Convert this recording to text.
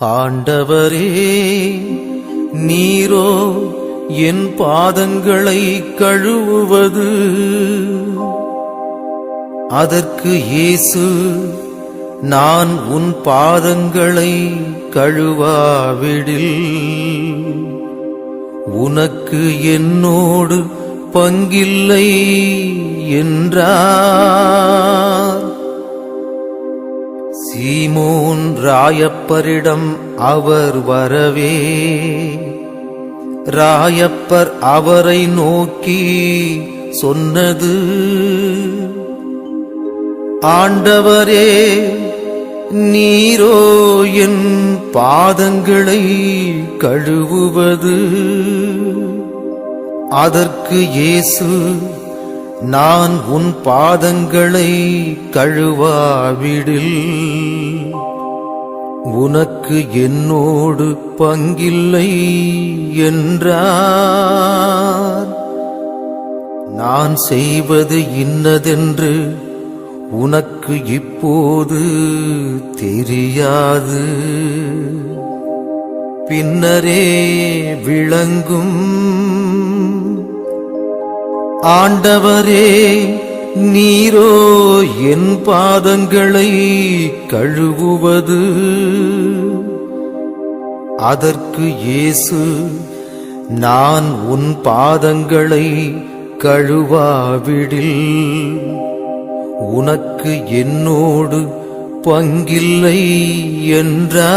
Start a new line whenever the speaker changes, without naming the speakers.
ஆண்டவரே நீரோ என் பாதங்களை கழுவுவது. அதற்கு இயேசு நான் உன் பாதங்களை கழுவாவிடில். உனக்கு என்னோடு பங்கில்லை என்றார். ராயப்பரிடம் அவர் வரவே. ராயப்பர் அவரை நோக்கி சொன்னது ஆண்டவரே நீரோ என் பாதங்களை கழுவுவது. அதற்கு இயேசு நான் உன் பாதங்களை கழுவாவிடில். உனக்கு என்னோடு பங்கில்லை என்றார். நான் செய்வது இன்னதென்று உனக்கு இப்போது தெரியாது. பின்னரே விளங்கும் ஆண்டவரே நீரோ என் பாதங்களை கழுவுவது. அதற்கு இயேசு நான் உன் பாதங்களை கழுவாவிடில் உனக்கு என்னோடு பங்கில்லை என்றார்.